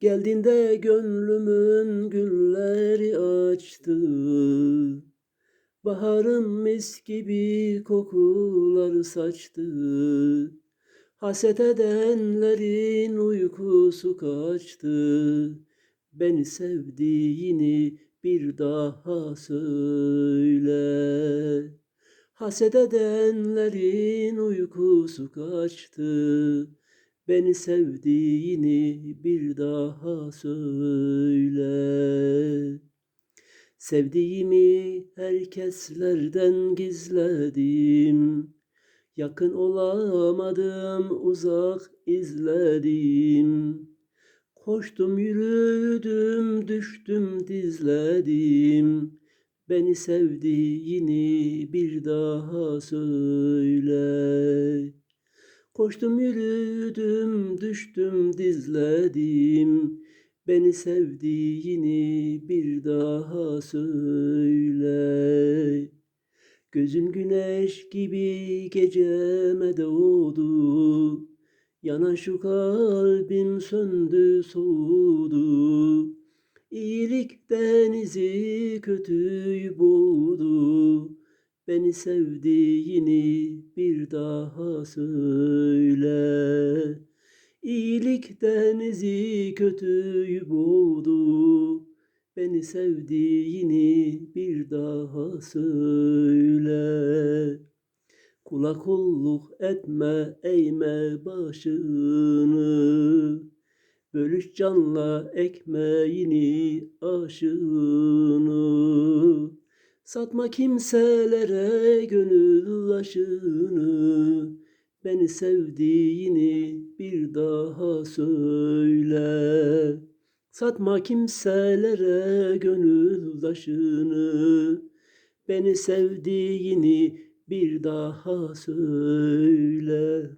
Geldiğinde gönlümün gülleri açtı. Baharım mis gibi kokular saçtı. Haset edenlerin uykusu kaçtı. Beni sevdiğini bir daha söyle. Haset edenlerin uykusu kaçtı. Beni sevdiğini bir daha söyle. Sevdiğimi herkeslerden gizledim. Yakın olamadım, uzak izledim. Koştum, yürüdüm, düştüm, dizledim. Beni sevdiğini bir daha söyle. Koştum, yürüdüm, düştüm, dizledim. Beni sevdiğini bir daha söyle. Gözün güneş gibi geceme doğdu. Yanan şu kalbim söndü, soğudu. İyilik denizi kötüyü boğdu. Beni sevdiğini bir daha söyle. İyilik denizi kötüyü boğdu. Beni sevdiğini bir daha söyle. Kula kulluk etme, eğme başını. Bölüş canla ekmeğini, aşını. Satma kimselere gönül aşını. Beni sevdiğini bir daha söyle. Satma kimselere gönül aşını. Beni sevdiğini bir daha söyle.